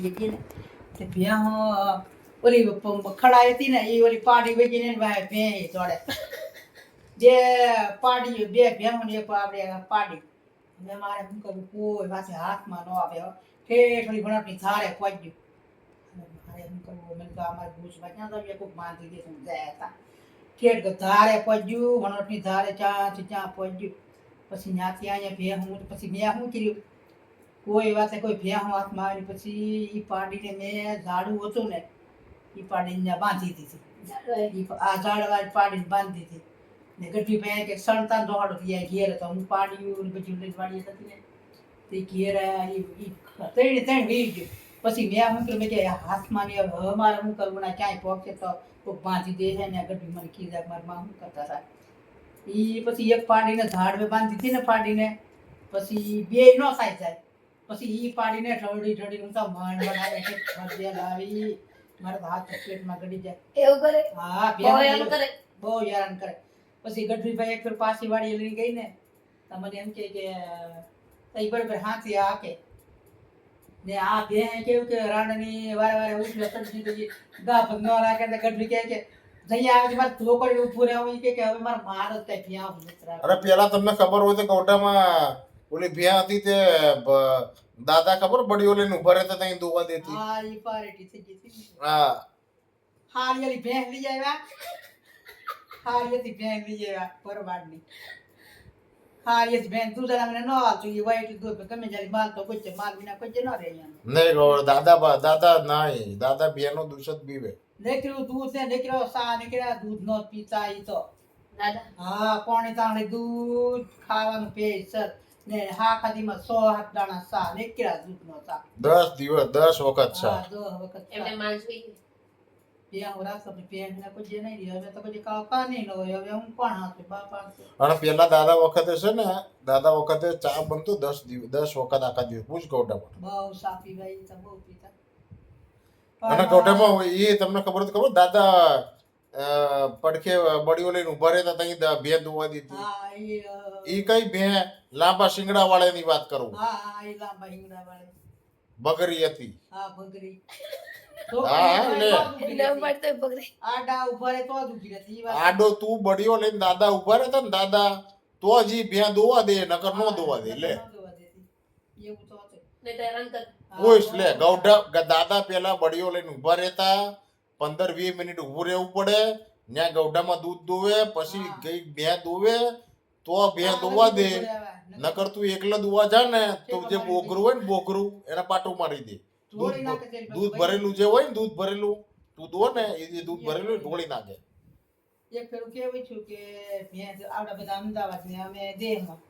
હતી ને, તે ભેં ઓલી ખડાઈ હતી ને એ ઓલી પાડી વેચીને ભાઈ ભેં દોડે. બે પાડી, બે ભેં ને આપણે પાડી. અને મારે શું કરવું કોઈ પાસે હાથમાં ન આવે. ઠેઠ ઓલી ભણકની ધારે પહોંચ્યું મારે શું કરવું, મેં તો અમારે ભૂસમાં ક્યાં તમે કોઈક બાંધી દે હું જાય હતા. ઠેઠ ધારે પહોંચ્યું ભણકની ધારે ચાથી ત્યાં પહોંચ્યું પછી ત્યાંથી અહીંયા ભેં હું, પછી મેં શું કોઈ વાતે કોઈ ભેહ હાથમાં આવી પછી એ પાડીને મેં ઝાડુ હતું ને એ પાડીને બાંધી દીધી. આ ઝાડવા પાડીને બાંધી દીધી. ને ગઢી ભાઈ કે સણતા દોડો થયા ઘેર તો હું પાડ્યું ને પછી ઉલટ પાડી હતી ને તે ઘેર ત્રણ ત્રણ વી ગયું. પછી મેં શું કર્યું મેં કે હાથમાં ને હવે મારે શું કરવું? ના ક્યાંય પહોંચે તો કોક બાંધી દે છે ને ગઢી મને કીધા મારા માં શું કરતા હતા? એ પછી એક પાડીને મેં બાંધી હતી ને પાડીને પછી બે ન થાય જાય. પછી ઈ પાડીને ઢળી હું તો મણ બનાવે છે ખરજે લાવી મારા હાથ પેટમાં ગડી જાય. એવું કરે? હા બહુ હેરાન કરે? બહુ હેરાન કરે. પછી ગઢવીભાઈ એક ફેર પાછી વાડી લઈ ગઈ ને તમને એમ કે કે તઈ બરોબર હાથી આ કે ને આ બે કેવું કે રાણની વારે વારે ઉઠલે સડજી તો ગા પગ ન રાખે ને ગઢવી કહે કે જઈ આવે છે મારે ધોકડી ઊભું રહેવું. કે કે હવે મારે માર જ કઈ ત્યાં અરે પેલા તમને ખબર હોય તો ગૌટામાં ઓલી ભ્યા હતી તે દાદા ખબર બડી ઓલી ઊભા રહેતા ત્યાં દુવા દેતી. હા ઈ પારેટી થઈ ગઈ હતી ને. હા. હારિયાલી ભેંસ લઈ આવ્યા. હારિયાથી ભેંસ લઈ આવ્યા પરવાડની હારિયાથી ભેંસ દૂધ મને ન આવતું એ વાઈટ દૂધ તમે જ્યારે માલ તો કોઈ માલ વિના કોઈ ન રહે નહીં ગોળ દાદા બા- દાદા નહીં દાદા ભ્યાનો દૂષિત પીવે નીકળ્યું દૂધ ને નીકળ્યો સા નીકળ્યા દૂધ નો પીતા ઈ તો. દાદા? હા પાણી તાણી દૂધ ખાવાનું પીએ સર. ને હા ખાધીમાં સો હાથ દાણા સા નીકળ્યા દૂધ નો સા. દસ દિવસ દસ વખત સા. હા દો વખત એમને માલ જોઈએ. ત્યાં હું રાખતો પણ ને કોઈ જે નહીં હવે તો પછી કાકા નહીં ન હવે હું કોણ હાથે બાપા અને પેલા દાદા વખતે છે ને દાદા વખતે ચા બનતો દસ દિવસ દસ વખત આખા દિવસ. પૂછ ગૌટામાં બહુ સાપી ભાઈ તો બહુ પીતા. અને ગૌટામાં એ તમને ખબર તો ખબર દાદા પડખે બડીઓ લઈને ઊભા રહેતા ત્યાં ભે ધોવા દીધી એ કઈ ભે લાંબા શિંગડા વાળાની વાત કરું. હા હા એ લાંબા હિંગડા વાળી બગરી. હતી આડા તો બડીઓ લઈને દાદા ઊભા રહેતા ને દાદા તો હજી ભે દોવા દે નકર નો દોવા દે લે. કોઈ લે ગૌઢા દાદા પેલા બડીઓ લઈને ઊભા રહેતા પંદર વીસ મિનિટ ઊભું રહેવું પડે ત્યાં ગૌડામાં દૂધ દોવે પછી. ગઈ ભે દોવે તો બે દોવા દે. નકર તું એકલા દોવા જા ને તો જે બોકરું હોય ને બોકરું એને પાટું મારી દે. દૂધ ભરેલું જે હોય ને દૂધ ભરેલું તું દો ને એ જે દૂધ ભરેલું ઢોળી નાખે. એક ફેરું કેવું છું કે મેં આવડા બધા અમદાવાદ ને અમે દેહમાં.